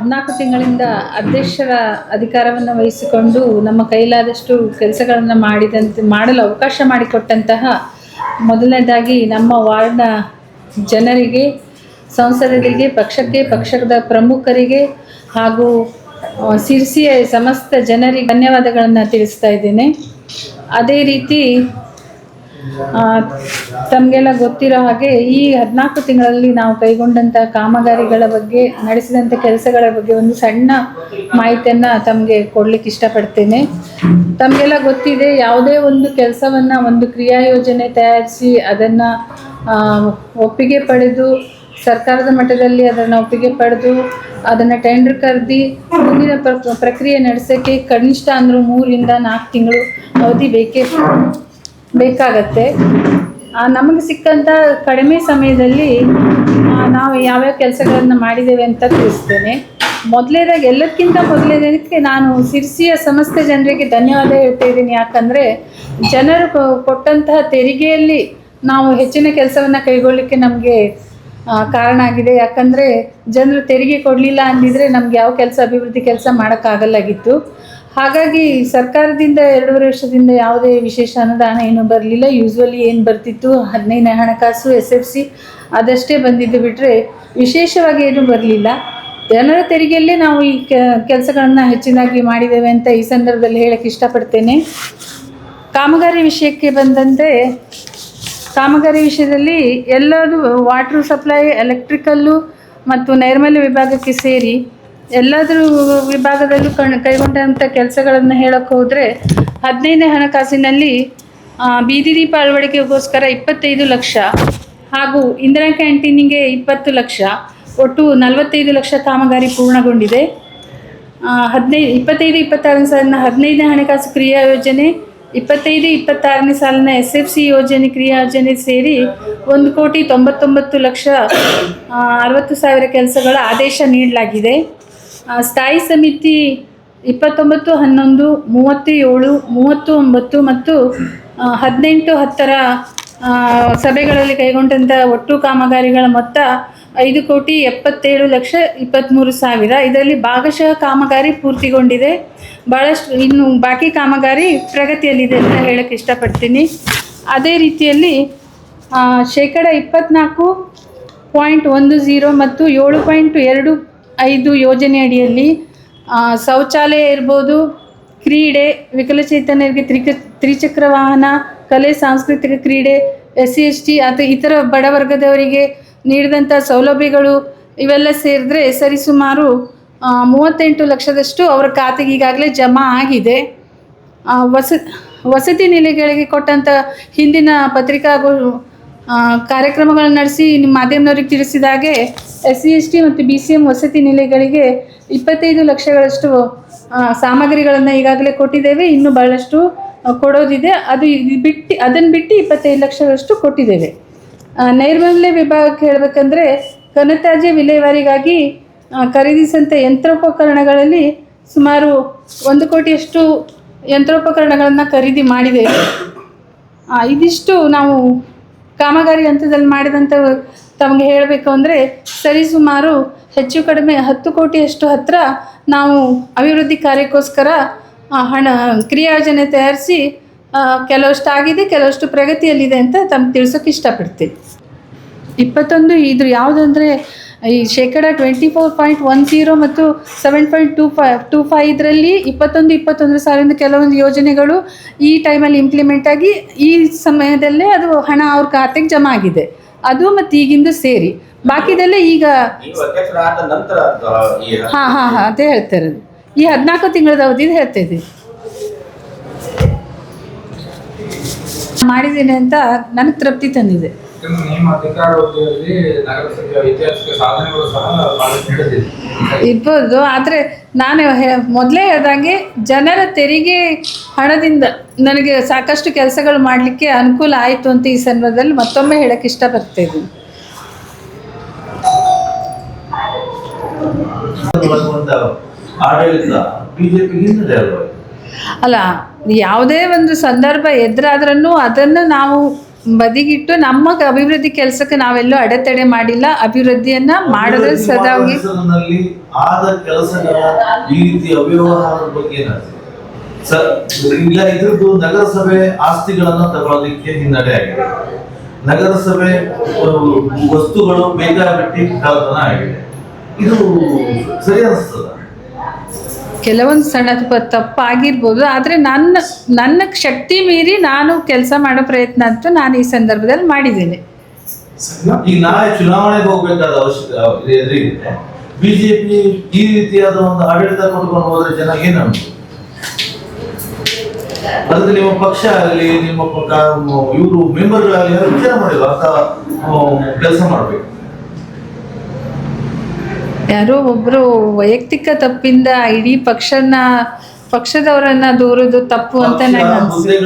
ಹದಿನಾಲ್ಕು ತಿಂಗಳಿಂದ ಅಧ್ಯಕ್ಷರ ಅಧಿಕಾರವನ್ನು ವಹಿಸಿಕೊಂಡು ನಮ್ಮ ಕೈಲಾದಷ್ಟು ಕೆಲಸಗಳನ್ನು ಮಾಡಿದಂತೆ, ಮಾಡಲು ಅವಕಾಶ ಮಾಡಿಕೊಟ್ಟಂತಹ ಮೊದಲನೇದಾಗಿ ನಮ್ಮ ವಾರ್ಡ್ನ ಜನರಿಗೆ, ಸಂಸದರಿಗೆ, ಪಕ್ಷಕ್ಕೆ, ಪಕ್ಷದ ಪ್ರಮುಖರಿಗೆ ಹಾಗೂ ಸಿರ್ಸಿಯ ಸಮಸ್ತ ಜನರಿಗೆ ಧನ್ಯವಾದಗಳನ್ನು ತಿಳಿಸ್ತಾ ಇದ್ದೇನೆ. ಅದೇ ರೀತಿ ತಮಗೆಲ್ಲ ಗೊತ್ತಿರೋ ಹಾಗೆ ಈ ಹದಿನಾಲ್ಕು ತಿಂಗಳಲ್ಲಿ ನಾವು ಕೈಗೊಂಡಂಥ ಕಾಮಗಾರಿಗಳ ಬಗ್ಗೆ, ನಡೆಸಿದಂಥ ಕೆಲಸಗಳ ಬಗ್ಗೆ ಒಂದು ಸಣ್ಣ ಮಾಹಿತಿಯನ್ನು ತಮಗೆ ಕೊಡಲಿಕ್ಕೆ ಇಷ್ಟಪಡ್ತೇನೆ. ತಮಗೆಲ್ಲ ಗೊತ್ತಿದೆ, ಯಾವುದೇ ಒಂದು ಕೆಲಸವನ್ನು, ಒಂದು ಕ್ರಿಯಾ ಯೋಜನೆ ತಯಾರಿಸಿ ಅದನ್ನು ಒಪ್ಪಿಗೆ ಪಡೆದು, ಸರ್ಕಾರದ ಮಟ್ಟದಲ್ಲಿ ಅದನ್ನು ಒಪ್ಪಿಗೆ ಪಡೆದು, ಅದನ್ನು ಟೆಂಡರ್ ಕರೆದಿ, ಮುಂದಿನ ಪ್ರ- ಪ್ರಕ್ರಿಯೆ ನಡೆಸೋಕ್ಕೆ ಕನಿಷ್ಠ ಅಂದರೂ ಮೂರಿಂದ ನಾಲ್ಕು ತಿಂಗಳು ಅವಧಿ ಬೇಕೇ. ಬೇಕಾಗತ್ತೆ. ನಮಗೆ ಸಿಕ್ಕಂಥ ಕಡಿಮೆ ಸಮಯದಲ್ಲಿ ನಾವು ಯಾವ್ಯಾವ ಕೆಲಸಗಳನ್ನು ಮಾಡಿದ್ದೇವೆ ಅಂತ ತಿಳಿಸ್ತೇನೆ. ಮೊದಲೇದಾಗಿ ಎಲ್ಲಕ್ಕಿಂತ ಮೊದಲೇದಕ್ಕೆ ನಾನು ಸಿರ್ಸಿಯ ಸಮಸ್ತ ಜನರಿಗೆ ಧನ್ಯವಾದ ಹೇಳ್ತಾ ಇದ್ದೀನಿ. ಯಾಕಂದರೆ, ಜನರು ಕೊಟ್ಟಂತಹ ತೆರಿಗೆಯಲ್ಲಿ ನಾವು ಹೆಚ್ಚಿನ ಕೆಲಸವನ್ನು ಕೈಗೊಳ್ಳಲಿಕ್ಕೆ ನಮಗೆ ಕಾರಣ ಆಗಿದೆ. ಯಾಕಂದರೆ, ಜನರು ತೆರಿಗೆ ಕೊಡಲಿಲ್ಲ ಅಂದಿದ್ರೆ ನಮ್ಗೆ ಯಾವ ಕೆಲಸ, ಅಭಿವೃದ್ಧಿ ಕೆಲಸ ಮಾಡೋಕ್ಕಾಗಲ್ಲಾಗಿತ್ತು. ಹಾಗಾಗಿ ಸರ್ಕಾರದಿಂದ ಎರಡೂವರೆ ವರ್ಷದಿಂದ ಯಾವುದೇ ವಿಶೇಷ ಅನುದಾನ ಏನು ಬರಲಿಲ್ಲ. ಯೂಸ್ವಲಿ ಏನು ಬರ್ತಿತ್ತು? ಹದಿನೈದನೇ ಹಣಕಾಸು ಎಸ್ ಎಫ್ ಸಿ ಅದಷ್ಟೇ ಬಂದಿದ್ದು ಬಿಟ್ಟರೆ ವಿಶೇಷವಾಗಿ ಏನೂ ಬರಲಿಲ್ಲ. ಜನರ ತೆರಿಗೆಯಲ್ಲೇ ನಾವು ಈ ಕೆಲಸಗಳನ್ನು ಹೆಚ್ಚಿನಾಗಿ ಮಾಡಿದ್ದೇವೆ ಅಂತ ಈ ಸಂದರ್ಭದಲ್ಲಿ ಹೇಳಕ್ಕೆ ಇಷ್ಟಪಡ್ತೇನೆ. ಕಾಮಗಾರಿ ವಿಷಯಕ್ಕೆ ಬಂದಂತೆ ಕಾಮಗಾರಿ ವಿಷಯದಲ್ಲಿ ಎಲ್ಲದು ವಾಟ್ರ್ ಸಪ್ಲೈ ಎಲೆಕ್ಟ್ರಿಕಲ್ಲು ಮತ್ತು ನೈರ್ಮಲ್ಯ ವಿಭಾಗಕ್ಕೆ ಸೇರಿ ಎಲ್ಲದ್ರ ವಿಭಾಗದಲ್ಲೂ ಕಣ್ ಕೈಗೊಂಡಂಥ ಕೆಲಸಗಳನ್ನು ಹೇಳಕ್ಕೆ ಹೋದರೆ ಹದಿನೈದನೇ ಹಣಕಾಸಿನಲ್ಲಿ ಬೀದಿ ದೀಪ ಅಳವಡಿಕೆಗೋಸ್ಕರ ಇಪ್ಪತ್ತೈದು ಲಕ್ಷ ಹಾಗೂ ಇಂದಿರಾ ಕ್ಯಾಂಟೀನಿಗೆ ಇಪ್ಪತ್ತು ಲಕ್ಷ, ಒಟ್ಟು ನಲವತ್ತೈದು ಲಕ್ಷ ಕಾಮಗಾರಿ ಪೂರ್ಣಗೊಂಡಿದೆ. ಹದಿನೈದು ಇಪ್ಪತ್ತೈದು, ಇಪ್ಪತ್ತಾರನೇ ಸಾಲಿನ ಹದಿನೈದನೇ ಹಣಕಾಸು ಕ್ರಿಯಾ ಯೋಜನೆ, ಇಪ್ಪತ್ತೈದು, ಇಪ್ಪತ್ತಾರನೇ ಸಾಲಿನ ಎಸ್ ಎಫ್ ಸಿ ಯೋಜನೆ ಕ್ರಿಯಾ ಯೋಜನೆ ಸೇರಿ ಒಂದು ಕೋಟಿ ತೊಂಬತ್ತೊಂಬತ್ತು ಲಕ್ಷ ಅರವತ್ತು ಸಾವಿರ ಕೆಲಸಗಳ ಆದೇಶ ನೀಡಲಾಗಿದೆ. ಸ್ಥಾಯಿ ಸಮಿತಿ ಇಪ್ಪತ್ತೊಂಬತ್ತು, ಹನ್ನೊಂದು ಮೂವತ್ತು ಏಳು ಮೂವತ್ತು ಒಂಬತ್ತು ಮತ್ತು ಹದಿನೆಂಟು, ಹತ್ತರ ಸಭೆಗಳಲ್ಲಿ ಕೈಗೊಂಡಂಥ ಒಟ್ಟು ಕಾಮಗಾರಿಗಳ ಮೊತ್ತ ಐದು ಕೋಟಿ ಎಪ್ಪತ್ತೇಳು ಲಕ್ಷ ಇಪ್ಪತ್ತ್ಮೂರು ಸಾವಿರ. ಇದರಲ್ಲಿ ಭಾಗಶಃ ಕಾಮಗಾರಿ ಪೂರ್ತಿಗೊಂಡಿದೆ. ಭಾಳಷ್ಟು ಇನ್ನು ಬಾಕಿ ಕಾಮಗಾರಿ ಪ್ರಗತಿಯಲ್ಲಿದೆ ಅಂತ ಹೇಳಕ್ಕೆ ಇಷ್ಟಪಡ್ತೀನಿ. ಅದೇ ರೀತಿಯಲ್ಲಿ ಶೇಕಡ ಇಪ್ಪತ್ತ್ನಾಲ್ಕು ಪಾಯಿಂಟ್ ಒಂದು ಝೀರೋ ಮತ್ತು ಏಳು ಪಾಯಿಂಟ್ ಎರಡು ಐದು ಯೋಜನೆ ಅಡಿಯಲ್ಲಿ ಶೌಚಾಲಯ ಇರ್ಬೋದು, ಕ್ರೀಡೆ, ವಿಕಲಚೇತನರಿಗೆ ತ್ರಿಕ, ತ್ರಿಚಕ್ರ ವಾಹನ, ಕಲೆ, ಸಾಂಸ್ಕೃತಿಕ ಕ್ರೀಡೆ, ಎಸ್ ಸಿ ಎಸ್ ಟಿ ಅಥವಾ ಇತರ ಬಡವರ್ಗದವರಿಗೆ ನೀಡಿದಂಥ ಸೌಲಭ್ಯಗಳು ಇವೆಲ್ಲ ಸೇರಿದ್ರೆ ಸರಿಸುಮಾರು ಮೂವತ್ತೆಂಟು ಲಕ್ಷದಷ್ಟು ಅವರ ಖಾತೆಗೆ ಈಗಾಗಲೇ ಜಮಾ ಆಗಿದೆ. ವಸ, ವಸತಿ ನಿಲಯಗಳಿಗೆ ಕೊಟ್ಟಂಥ ಹಿಂದಿನ ಪತ್ರಿಕಾಗೋ ಕಾರ್ಯಕ್ರಮಗಳನ್ನು ನಡೆಸಿ ನಿಮ್ಮ ಮಾಧ್ಯಮದವರಿಗೆ ತಿಳಿಸಿದಾಗೆ ಎಸ್ ಸಿ ಎಸ್ ಟಿ ಮತ್ತು ಬಿ ಸಿ ಎಂ ವಸತಿ ನಿಲಯಗಳಿಗೆ ಇಪ್ಪತ್ತೈದು ಲಕ್ಷಗಳಷ್ಟು ಸಾಮಗ್ರಿಗಳನ್ನು ಈಗಾಗಲೇ ಕೊಟ್ಟಿದ್ದೇವೆ. ಇನ್ನೂ ಬಹಳಷ್ಟು ಕೊಡೋದಿದೆ. ಅದು ಬಿಟ್ಟು ಅದನ್ನು ಬಿಟ್ಟು ಇಪ್ಪತ್ತೈದು ಲಕ್ಷಗಳಷ್ಟು ಕೊಟ್ಟಿದ್ದೇವೆ. ನೈರ್ಮಲ್ಯ ವಿಭಾಗಕ್ಕೆ ಹೇಳಬೇಕಂದ್ರೆ ಘನತ್ಯಾಜ್ಯ ವಿಲೇವಾರಿಗಾಗಿ ಖರೀದಿಸಿದಂಥ ಯಂತ್ರೋಪಕರಣಗಳಲ್ಲಿ ಸುಮಾರು ಒಂದು ಕೋಟಿಯಷ್ಟು ಯಂತ್ರೋಪಕರಣಗಳನ್ನು ಖರೀದಿ ಮಾಡಿದ್ದೇವೆ. ಆ, ಇದಿಷ್ಟು ನಾವು ಕಾಮಗಾರಿ ಹಂತದಲ್ಲಿ ಮಾಡಿದಂಥ ತಮಗೆ ಹೇಳಬೇಕು ಅಂದರೆ ಸರಿಸುಮಾರು ಹೆಚ್ಚು ಕಡಿಮೆ ಹತ್ತು ಕೋಟಿಯಷ್ಟು ಹತ್ತಿರ ನಾವು ಅಭಿವೃದ್ಧಿ ಕಾರ್ಯಕ್ಕೋಸ್ಕರ ಹಣ, ಕ್ರಿಯಾಯೋಜನೆ ತಯಾರಿಸಿ ಕೆಲವಷ್ಟು ಆಗಿದೆ ಕೆಲವಷ್ಟು ಪ್ರಗತಿಯಲ್ಲಿದೆ ಅಂತ ತಮ್ಗೆ ತಿಳಿಸೋಕೆ ಇಷ್ಟಪಡ್ತೀನಿ. ಇಪ್ಪತ್ತೊಂದು ಇದು ಯಾವುದು ಅಂದರೆ ಈ ಶೇಕಡ twenty four point one zero ಮತ್ತು seven point two five two five ಇದರಲ್ಲಿ ಇಪ್ಪತ್ತೊಂದು ಇಪ್ಪತ್ತೊಂದರ ಸಾವಿರದ ಕೆಲವೊಂದು ಯೋಜನೆಗಳು ಈ ಟೈಮಲ್ಲಿ ಇಂಪ್ಲಿಮೆಂಟ್ ಆಗಿ ಈ ಸಮಯದಲ್ಲೇ ಅದು ಹಣ ಅವ್ರ ಖಾತೆಗೆ ಜಮಾ ಆಗಿದೆ. ಅದು ಮತ್ತು ಈಗಿಂದು ಸೇರಿ. ಬಾಕಿದೆಲ್ಲ ಈಗ ಹಾಂ ಹಾಂ ಹಾಂ ಅದೇ ಹೇಳ್ತಾರೆ ಈ ಹದಿನಾಲ್ಕು ತಿಂಗಳದ ಅವಧಿದು ಹೇಳ್ತಾ ಇದ್ದೀನಿ. ಮಾಡಿದ್ದೀನಿ ಅಂತ ನನಗೆ ತೃಪ್ತಿ ತಂದಿದೆ. ಇರ್ಬೋದು ಆದರೆ ನಾನು ಹೇ- ಮೊದಲೇ ಹೇಳ್ದಂಗೆ ಜನರ ತೆರಿಗೆ ಹಣದಿಂದ ನನಗೆ ಸಾಕಷ್ಟು ಕೆಲಸಗಳು ಮಾಡಲಿಕ್ಕೆ ಅನುಕೂಲ ಆಯಿತು ಅಂತ ಈ ಸಂದರ್ಭದಲ್ಲಿ ಮತ್ತೊಮ್ಮೆ ಹೇಳಕ್ಕೆ ಇಷ್ಟಪಡ್ತಾ ಇದ್ದೀನಿ. ಆಡಳಿತ ಬಿಜೆಪಿ ಅಲ್ಲ ಯಾವುದೇ ಒಂದು ಸಂದರ್ಭ ಎದುರಾದ್ರೂ ಅದನ್ನು ನಾವು ಬದಿಗಿಟ್ಟು ನಮ್ಮ ಅಭಿವೃದ್ಧಿ ಕೆಲಸಕ್ಕೆ ನಾವೆಲ್ಲೂ ಅಡೆತಡೆ ಮಾಡಿಲ್ಲ. ಅಭಿವೃದ್ಧಿಯನ್ನ ಮಾಡಿದ್ರೆ ಸದಾ ಆದ ಕೆಲಸಗಳ ಈ ರೀತಿ ಅವ್ಯವಹಾರದ ಬಗ್ಗೆ ಇಲ್ಲ ಇದ್ರದ್ದು ನಗರಸಭೆ ಆಸ್ತಿಗಳನ್ನ ತಗೊಳ್ಳೋದಕ್ಕೆ ಹಿನ್ನಡೆ ಆಗಿದೆ. ನಗರಸಭೆ ವಸ್ತುಗಳು ಬೇಕಾಬಿಟ್ಟಿ ಕಳ್ಳತನ ಆಗಿದೆ. ಇದು ಸರಿ ಅನಿಸ್ತದ? ಕೆಲವೊಂದು ಸಣ್ಣ ತಪ್ಪಾಗಿರ್ಬೋದು, ಆದರೆ ನನ್ನ ನನ್ನ ಶಕ್ತಿ ಮೀರಿ ನಾನು ಕೆಲಸ ಮಾಡೋ ಪ್ರಯತ್ನ ಅಂತೂ ನಾನು ಈ ಸಂದರ್ಭದಲ್ಲಿ ಮಾಡಿದ್ದೇನೆ. ಚುನಾವಣೆಗೆ ಹೋಗ್ಬೇಕಾದ ಅವಶ್ಯಕ ಎದುರಿಗಿದೆ ಬಿಜೆಪಿ ಈ ರೀತಿಯಾದ ಒಂದು ಆಡಳಿತ ಕೊಡ್ಕೊಂಡು ಹೋದ್ರೆ ಜನ ಏನು ಅದಕ್ಕೆ ನಿಮ್ಮ ಪಕ್ಷ ಆಗಲಿ, ನಿಮ್ಮ ಇವರು ಮೆಂಬರ್ಗಳಾಗಲಿ ವಿಚಾರ ಮಾಡಿಲ್ಲ ಅಂತ ಕೆಲಸ ಮಾಡ್ಬೇಕು. ಯಾರೋ ಒಬ್ಬರು ವೈಯಕ್ತಿಕ ತಪ್ಪಿಂದ ಇಡೀ ಪಕ್ಷನ ಪಕ್ಷದವರನ್ನ ದೂರದು ತಪ್ಪು ಅಂತ ಅನ್ಸುತ್ತೆ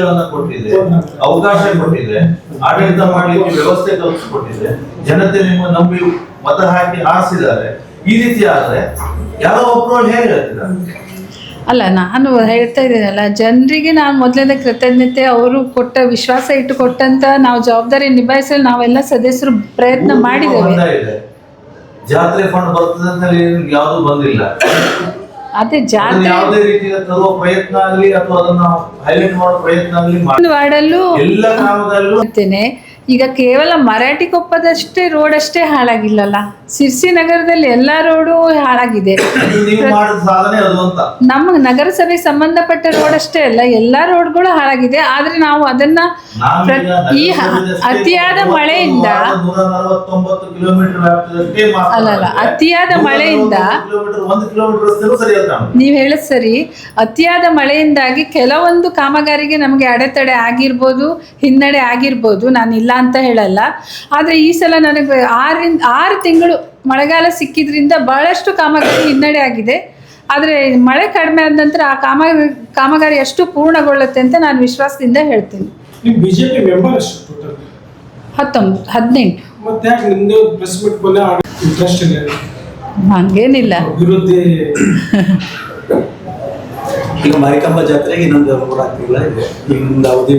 ಅವಕಾಶ ಕೊಟ್ಟಿದೆ ಆಡಳಿತ ಮಾಡಲಿಕ್ಕೆ ವ್ಯವಸ್ಥೆ ಕಲ್ಪಿಸಿಕೊಟ್ಟಿದೆ ಜನತೆ ನಿಮ್ಮ ನಂಬಿ ಮತ ಹಾಕಿ ಆರಿಸಿದ್ದಾರೆ ಈ ರೀತಿ ಆದ್ರೆ ಯಾರೋ ಒಬ್ರು ಹೇಗೆ ಅಲ್ಲ ನಾನು ಹೇಳ್ತಾ ಇದ್ದೀನಲ್ಲ ಜನರಿಗೆ ನಾನು ಮೊದಲನೇ ಕೃತಜ್ಞತೆ ಅವರು ಕೊಟ್ಟ ವಿಶ್ವಾಸ ಇಟ್ಟು ಕೊಟ್ಟಂತ ನಾವು ಜವಾಬ್ದಾರಿ ನಿಭಾಯಿಸಲು ನಾವೆಲ್ಲ ಸದಸ್ಯರು ಪ್ರಯತ್ನ ಮಾಡಿದ್ದೇವೆ. ಜಾತ್ರೆ ಫಂಡ್ ಬರ್ತದೆ ಅಂತ ಯಾವುದು ಬಂದಿಲ್ಲ. ಅದೇ ಜಾತ್ರೆ ಯಾವುದೇ ರೀತಿಯ ತರುವ ಪ್ರಯತ್ನ ಆಗಲಿ ಅಥವಾ ಅದನ್ನ ಹೈಲೈಟ್ ಮಾಡೋ ಪ್ರಯತ್ನ ಆಗಲಿ ವಾರ್ಡಲ್ಲೂ ಎಲ್ಲ ಗ್ರಾಮದಲ್ಲೂ ಈಗ ಕೇವಲ ಮರಾಠಿ ಕೊಪ್ಪದಷ್ಟೇ ರೋಡ್ ಅಷ್ಟೇ ಹಾಳಾಗಿಲ್ಲಲ್ಲ? ಸಿರ್ಸಿ ನಗರದಲ್ಲಿ ಎಲ್ಲ ರೋಡು ಹಾಳಾಗಿದೆ. ನಮ್ಮ ನಗರಸಭೆಗೆ ಸಂಬಂಧಪಟ್ಟ ರೋಡ್ ಅಷ್ಟೇ ಅಲ್ಲ ಎಲ್ಲ ರೋಡ್ಗಳು ಹಾಳಾಗಿದೆ. ಆದ್ರೆ ನಾವು ಅದನ್ನ ಈ ಅತಿಯಾದ ಮಳೆಯಿಂದ ಅಲ್ಲಲ್ಲ, ಅತಿಯಾದ ಮಳೆಯಿಂದ- ನೀವ್ ಹೇಳೋದು ಸರಿ ಅತಿಯಾದ ಮಳೆಯಿಂದಾಗಿ ಕೆಲವೊಂದು ಕಾಮಗಾರಿಗೆ ನಮಗೆ ಅಡೆತಡೆ ಆಗಿರ್ಬೋದು ಹಿನ್ನಡೆ ಆಗಿರ್ಬೋದು ನಾನು ಇಲ್ಲ ಅಂತ ಹೇಳಲ್ಲ. ಆದರೆ ಈ ಸಲ ನನಗೆ ಆರಿಂದ ಆರು ತಿಂಗಳು ಮಳೆಗಾಲ ಸಿಕ್ಕಿದ್ರಿಂದ ಬಹಳಷ್ಟು ಕಾಮಗಾರಿ ಹಿನ್ನಡೆ ಆಗಿದೆ. ಆದರೆ ಮಳೆ ಕಡಿಮೆ ಆದ ನಂತರ ಆ ಕಾಮ ಕಾಮಗಾರಿ ಎಷ್ಟು ಪೂರ್ಣಗೊಳ್ಳುತ್ತೆ ಅಂತ ನಾನು ವಿಶ್ವಾಸದಿಂದ ಹೇಳ್ತೀನಿ. ಹತ್ತೊಂಬತ್ತು ಹದಿನೆಂಟು. ಹಂಗೇನಿಲ್ಲ. ಈಗ ಮಾರಿಕಂಬ ಜಾತ್ರೆಗೆ ಇನ್ನೊಂದು ಮೂರ್ನಾಲ್ಕು ತಿಂಗಳ ಇದೆ. ಇನ್ನೊಂದು ಅವಧಿ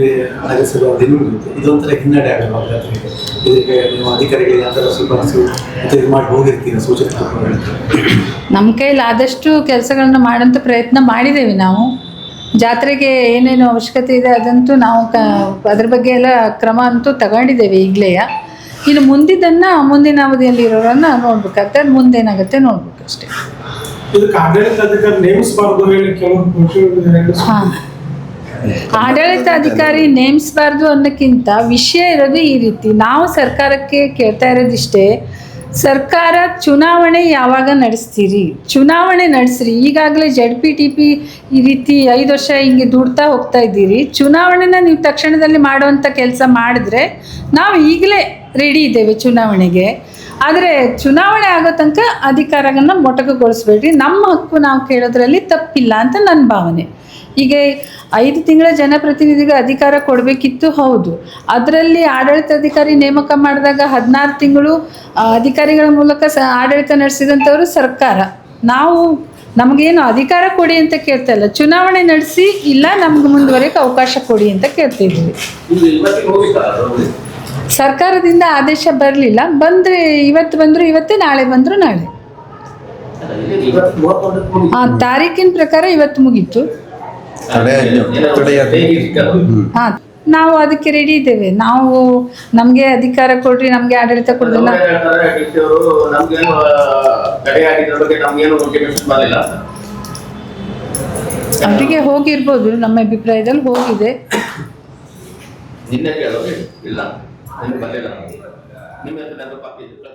ನಗರಸಭೆ ಅವಧಿ ಇರುತ್ತೆ ಇದೊಂಥರ ಹಿನ್ನಡೆ ಆಗಲ್ಲ ಜಾತ್ರೆಗೆ. ಇದಕ್ಕೆ ನೀವು ಅಧಿಕಾರಿಗಳಿಗೆ ಯಾವ ಶಿಫಾರಸು ಮತ್ತು ಇದು ಮಾಡಿ ಹೋಗಿರ್ತೀನಿ ಸೂಚನೆ ನಮ್ಮ ಕೈಲಿ ಆದಷ್ಟು ಕೆಲಸಗಳನ್ನ ಮಾಡೋಂಥ ಪ್ರಯತ್ನ ಮಾಡಿದ್ದೇವೆ ನಾವು. ಜಾತ್ರೆಗೆ ಏನೇನು ಅವಶ್ಯಕತೆ ಇದೆ ಅದಂತೂ ನಾವು ಕ ಅದ್ರ ಬಗ್ಗೆ ಎಲ್ಲ ಕ್ರಮ ಅಂತೂ ತಗೊಂಡಿದ್ದೇವೆ ಈಗಲೇ. ಇನ್ನು ಮುಂದಿದ್ದನ್ನು ಮುಂದಿನ ಅವಧಿಯಲ್ಲಿರೋರನ್ನ ನೋಡ್ಬೇಕಾಗ್ತದೆ ಅದು ಮುಂದೇನಾಗುತ್ತೆ ನೋಡ್ಬೇಕು ಅಷ್ಟೇ. ಇದಕ್ಕೆ ಆಡಳಿತ ಅಧಿಕಾರಿ ನೇಮಿಸಬಾರ್ದು ಹೇಳಿ ಕೆಲವರು ಕೊಟ್ಟಿದ್ದಾರೆ. ಹಾಂ. ಆಡಳಿತ ಅಧಿಕಾರಿ ನೇಮಿಸಬಾರ್ದು ಅನ್ನೋಕ್ಕಿಂತ ವಿಷಯ ಇರೋದು ಈ ರೀತಿ. ನಾವು ಸರ್ಕಾರಕ್ಕೆ ಕೇಳ್ತಾ ಇರೋದಿಷ್ಟೇ, ಸರ್ಕಾರ ಚುನಾವಣೆ ಯಾವಾಗ ನಡೆಸ್ತೀರಿ? ಚುನಾವಣೆ ನಡೆಸ್ರಿ. ಈಗಾಗಲೇ ಜಡ್ ಪಿ ಟಿ ಪಿ ಈ ರೀತಿ ಐದು ವರ್ಷ ಹಿಂಗೆ ದುಡ್ತಾ ಹೋಗ್ತಾ ಇದ್ದೀರಿ. ಚುನಾವಣೆನ ನೀವು ತಕ್ಷಣದಲ್ಲಿ ಮಾಡುವಂಥ ಕೆಲಸ ಮಾಡಿದ್ರೆ ನಾವು ಈಗಲೇ ರೆಡಿ ಇದ್ದೇವೆ ಚುನಾವಣೆಗೆ. ಆದರೆ ಚುನಾವಣೆ ಆಗೋ ತನಕ ಅಧಿಕಾರಗಳನ್ನ ಮೊಟಕುಗೊಳಿಸ್ಬೇಡ್ರಿ. ನಮ್ಮ ಹಕ್ಕು ನಾವು ಕೇಳೋದ್ರಲ್ಲಿ ತಪ್ಪಿಲ್ಲ ಅಂತ ನನ್ನ ಭಾವನೆ. ಈಗ ಐದು ತಿಂಗಳ ಜನಪ್ರತಿನಿಧಿಗೆ ಅಧಿಕಾರ ಕೊಡಬೇಕಿತ್ತು, ಹೌದು. ಅದರಲ್ಲಿ ಆಡಳಿತಾಧಿಕಾರಿ ನೇಮಕ ಮಾಡಿದಾಗ ಹದಿನಾರು ತಿಂಗಳು ಅಧಿಕಾರಿಗಳ ಮೂಲಕ ಸ, ಆಡಳಿತ ನಡೆಸಿದಂಥವರು ಸರ್ಕಾರ. ನಾವು ನಮಗೇನು ಅಧಿಕಾರ ಕೊಡಿ ಅಂತ ಕೇಳ್ತಾ ಇಲ್ಲ. ಚುನಾವಣೆ ನಡೆಸಿ ಇಲ್ಲ, ನಮ್ಗೆ ಮುಂದುವರೆಯೋಕೆ ಅವಕಾಶ ಕೊಡಿ ಅಂತ ಕೇಳ್ತಿದ್ವಿ ಸರ್ಕಾರದಿಂದ ಆದೇಶ ಬರಲಿಲ್ಲ. ಬಂದರೆ ಇವತ್ತು ಬಂದರು ಇವತ್ತೇ ನಾಳೆ ಬಂದರು ನಾಳೆ. ಹಾಂ ಆ ತಾರೀಕಿನ ಪ್ರಕಾರ ಇವತ್ತು ಮುಗೀತು. ಹಾಂ ನಾವು ಅದಕ್ಕೆ ರೆಡಿ ಇದ್ದೇವೆ. ನಾವು ನಮಗೆ ಅಧಿಕಾರ ಕೊಡ್ರಿ ನಮಗೆ ಆಡಳಿತ ಕೊಡ್ರಿ ನಾ- ಅವ್ರೇ ಹೇಳ್ತಾರೆ ಡಿ ಅವರು ನಮ್ಗೇನು ಕಡೆ ಬಗ್ಗೆ ನಮ್ಗೇನು ನೋಟಿಫಿಕೇಶನ್ ಬಂದಿಲ್ಲ. ಅಂತ ಅವರಿಗೆ ಹೋಗಿರ್ಬೋದು ನಮ್ಮ ಅಭಿಪ್ರಾಯದಲ್ಲಿ ಹೋಗಿದೆ. ನಿನ್ನೆ ಕೇಳೋದು ಇಲ್ಲ. ನಿಮ್ಗೆ ಬಂದಿಲ್ಲ ನಿಮ್ಮ ಹತ್ರ ನೆನಪು ಹಾಕಿದ್ದು ಕಳ್ಸ್ತೇನೆ